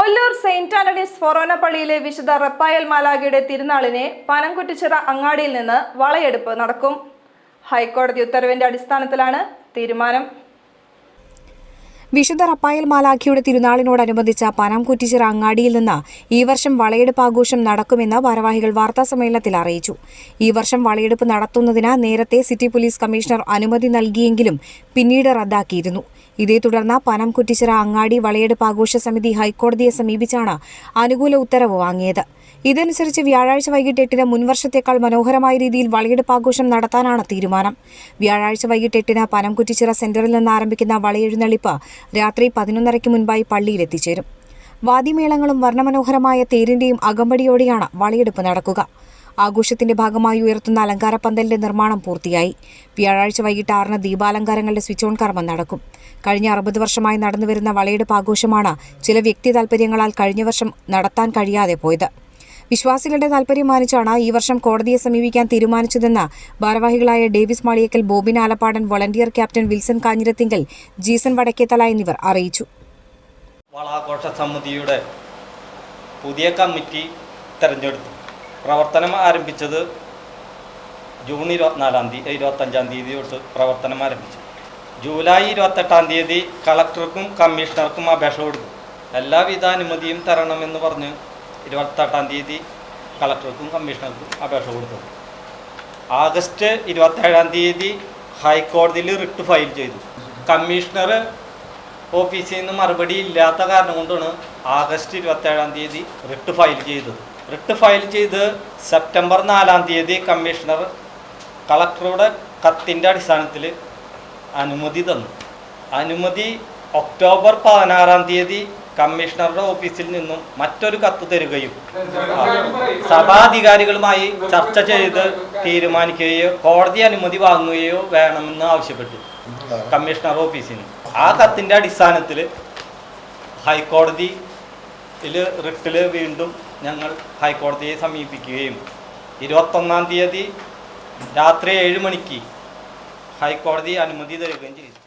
Ollur Saint Antony's ഫൊറോന പള്ളിയിലെ വിശുദ്ധ റപ്പായൽ മാലാഖയുടെ തിരുനാളിനെ പനംകുറ്റിച്ചിറ അങ്ങാടിയിൽ നിന്ന് വളയെടുപ്പ് നടക്കും. ഹൈക്കോടതി ഉത്തരവിന്റെ അടിസ്ഥാനത്തിലാണ് തീരുമാനം. വിശുദ്ധ റപ്പായൽ മാലാഖിയുടെ തിരുനാളിനോടനുബന്ധിച്ച പനാംകുറ്റിച്ചിറ അങ്ങാടിയിൽ നിന്ന് ഈ വർഷം വളയെടുപ്പ് ആഘോഷം നടക്കുമെന്ന് ഭാരവാഹികൾ വാർത്താസമ്മേളനത്തിൽ അറിയിച്ചു. ഈ വർഷം വളയെടുപ്പ് നടത്തുന്നതിന് നേരത്തെ സിറ്റി പോലീസ് കമ്മീഷണർ അനുമതി നൽകിയെങ്കിലും പിന്നീട് റദ്ദാക്കിയിരുന്നു. ഇതേ തുടർന്ന് പനംകുറ്റിച്ചിറ അങ്ങാടി വളയെടുപ്പ് ആഘോഷ സമിതി ഹൈക്കോടതിയെ സമീപിച്ചാണ് അനുകൂല ഉത്തരവ് വാങ്ങിയത്. ഇതനുസരിച്ച് വ്യാഴാഴ്ച വൈകിട്ട് എട്ടിന് മുൻവർഷത്തേക്കാൾ മനോഹരമായ രീതിയിൽ വളയെടുപ്പ് ആഘോഷം നടത്താനാണ് തീരുമാനം. വ്യാഴാഴ്ച വൈകിട്ട് എട്ടിന് പനംകുറ്റിച്ചിറ സെന്ററിൽ നിന്ന് ആരംഭിക്കുന്ന വളയെഴുന്നള്ളിപ്പ് രാത്രി പതിനൊന്നരയ്ക്ക് മുൻപായി പള്ളിയിൽ എത്തിച്ചേരും വർണമനോഹരമായ തേരിന്റെയും അകമ്പടിയോടെയാണ് വളയെടുപ്പ് നടക്കുക. ആഘോഷത്തിന്റെ ഭാഗമായി ഉയർത്തുന്ന അലങ്കാര പന്തലിന്റെ നിർമ്മാണം പൂർത്തിയായി. വ്യാഴാഴ്ച വൈകിട്ട് ആറിന് ദീപാലങ്കാരങ്ങളുടെ സ്വിച്ച് ഓൺ കർമ്മം നടക്കും. കഴിഞ്ഞ അറുപത് വർഷമായി നടന്നുവരുന്ന വളയെടുപ്പ് ആഘോഷമാണ് ചില വ്യക്തി താൽപര്യങ്ങളാൽ കഴിഞ്ഞ വർഷം നടത്താൻ കഴിയാതെ പോയത്. വിശ്വാസികളുടെ താൽപര്യം മാനിച്ചാണ് ഈ വർഷം കോടതിയെ സമീപിക്കാൻ തീരുമാനിച്ചതെന്ന് ഭാരവാഹികളായ Davis Maliyakkal Bobin Alappadan volunteer captain Wilson Kanjirathingal Jeeson Vadakkethala എന്നിവർ അറിയിച്ചു. വളാഘോഷ സമിതിയുടെ പുതിയ കമ്മിറ്റി തെരഞ്ഞെടുത്തു. പ്രവർത്തനം ആരംഭിച്ചത് ജൂൺ ഇരുപത്തിനാലാം തീയതി ഇരുപത്തഞ്ചാം തീയതി തൊട്ട് പ്രവർത്തനം ആരംഭിച്ചു. ജൂലൈ ഇരുപത്തെട്ടാം തീയതി കളക്ടർക്കും കമ്മീഷണർക്കും അപേക്ഷ കൊടുത്തു. എല്ലാവിധ അനുമതിയും തരണമെന്ന് പറഞ്ഞ് ഇരുപത്തെട്ടാം തീയതി കളക്ടർക്കും കമ്മീഷണർക്കും അപേക്ഷ കൊടുത്തു ആഗസ്റ്റ് ഇരുപത്തേഴാം തീയതി ഹൈക്കോടതിയിൽ റിട്ട് ഫയൽ ചെയ്തു. കമ്മീഷണർ ഓഫീസിൽ നിന്ന് മറുപടി ഇല്ലാത്ത കാരണം കൊണ്ടാണ് ആഗസ്റ്റ് ഇരുപത്തേഴാം തീയതി റിട്ട് ഫയൽ ചെയ്തത്. റിട്ട് ഫയൽ ചെയ്ത് സെപ്റ്റംബർ നാലാം തീയതി കമ്മീഷണർ കളക്ടറുടെ കത്തിന്റെ അടിസ്ഥാനത്തിൽ അനുമതി തന്നു. അനുമതി ഒക്ടോബർ പതിനാറാം തീയതി കമ്മീഷണറുടെ ഓഫീസിൽ നിന്നും മറ്റൊരു കത്ത് തരികയും സഭാധികാരികളുമായി ചർച്ച ചെയ്ത് തീരുമാനിക്കുകയോ കോടതി അനുമതി വാങ്ങുകയോ വേണമെന്ന് ആവശ്യപ്പെട്ടു കമ്മീഷണർ ഓഫീസിൽ നിന്ന് ആ കത്തിന്റെ അടിസ്ഥാനത്തിൽ ഹൈക്കോടതിയിൽ റിട്ടിൽ വീണ്ടും ഞങ്ങൾ ഹൈക്കോടതിയെ സമീപിക്കുകയും ഇരുപത്തൊന്നാം തീയതി രാത്രി ഏഴ് മണിക്ക് ഹൈക്കോടതി അനുമതി തരികയും ചെയ്തു.